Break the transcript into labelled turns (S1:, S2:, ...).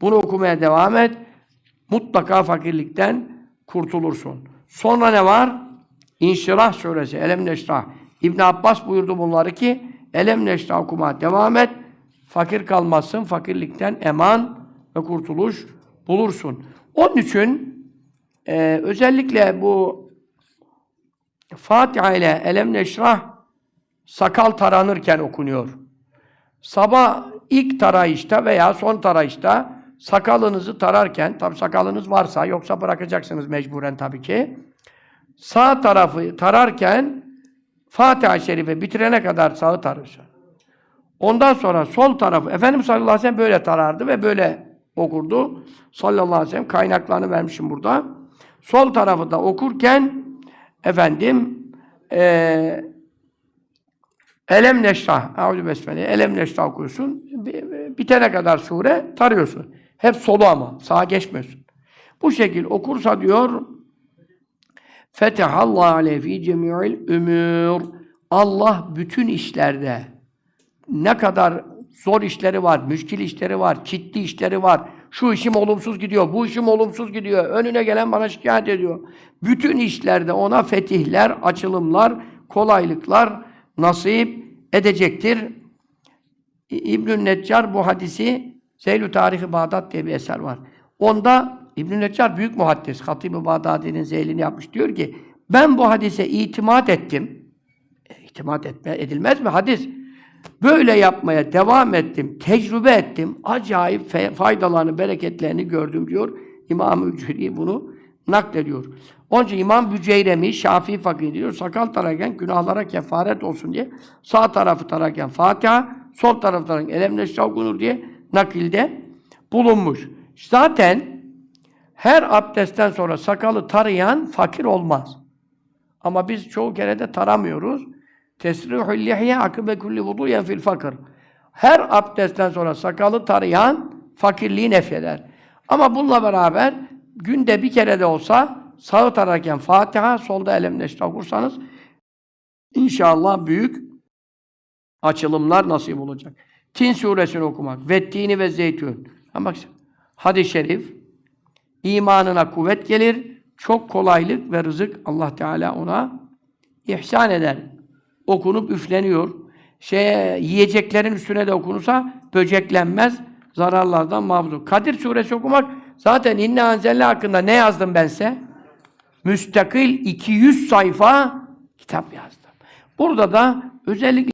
S1: Bunu okumaya devam et. Mutlaka fakirlikten kurtulursun. Sonra ne var? İnşirah suresi. Elem neşrah. İbn Abbas buyurdu bunları ki Elem neşrah okumaya devam et. Fakir kalmazsın. Fakirlikten eman ve kurtuluş bulursun. Onun için e, özellikle bu Fatiha ile Elem neşrah sakal taranırken okunuyor. Sabah ilk tarayışta veya son tarayışta sakalınızı tararken, tabi sakalınız varsa yoksa bırakacaksınız mecburen tabii ki. Sağ tarafı tararken Fatiha-i Şerife bitirene kadar sağı tarırsın. Ondan sonra sol tarafı, Efendimiz sallallahu aleyhi ve sellem böyle tarardı ve böyle okurdu. Sallallahu aleyhi ve sellem kaynaklarını vermişim burada. Sol tarafı da okurken efendim eee Elem neşrah, Eûzü besmele, Elem neşrah okuyorsun. Bi- Bitene kadar sure tarıyorsun. Hep solu ama, sağa geçmiyorsun. Bu şekil okursa diyor, Fetehallahu aleyhi fi cemi'il ümür. Allah bütün işlerde ne kadar zor işleri var, müşkil işleri var, ciddi işleri var. Şu işim olumsuz gidiyor, bu işim olumsuz gidiyor. Önüne gelen bana şikayet ediyor. Bütün işlerde ona fetihler, açılımlar, kolaylıklar nasip edecektir. İbn-i Neccar bu hadisi Zeylü Tarihi Bağdat diye bir eser var. Onda İbn-i Neccar büyük muhaddis. Hatib-i Bağdadi'nin zeylini yapmış. Diyor ki ben bu hadise itimat ettim. E, itimat etme, edilmez mi hadis? Böyle yapmaya devam ettim, tecrübe ettim. Acayip faydalarını, bereketlerini gördüm diyor. İmam-ı Ücri bunu naklediyor. Onun için İmam Büceyremi, Şafii fakir diyor, sakal tararken günahlara kefaret olsun diye sağ tarafı tararken Fatiha, sol tarafı tararken Elem Neşrah okunur diye nakilde bulunmuş. Zaten her abdestten sonra sakalı tarayan fakir olmaz. Ama biz çoğu kere de taramıyoruz. Tesrihul lihye akibe kulli vuduyen fil fakir. Her abdestten sonra sakalı tarayan fakirliği nefyeder. Ama bununla beraber günde bir kere de olsa sağı tararken Fatiha, solda Elem Neşrah okursanız inşallah büyük açılımlar nasip olacak. Tin suresini okumak. Vettini ve zeytün. Ama bak hadis-i şerif imanına kuvvet gelir. Çok kolaylık ve rızık Allah Teala ona ihsan eder. Okunup üfleniyor. Şey, yiyeceklerin üstüne de okunursa böceklenmez, zararlardan mahfuz. Kadir suresi okumak zaten inne anzelle hakkında ne yazdım ben size? Müstakil 200 sayfa kitap yazdım. Burada da özellikle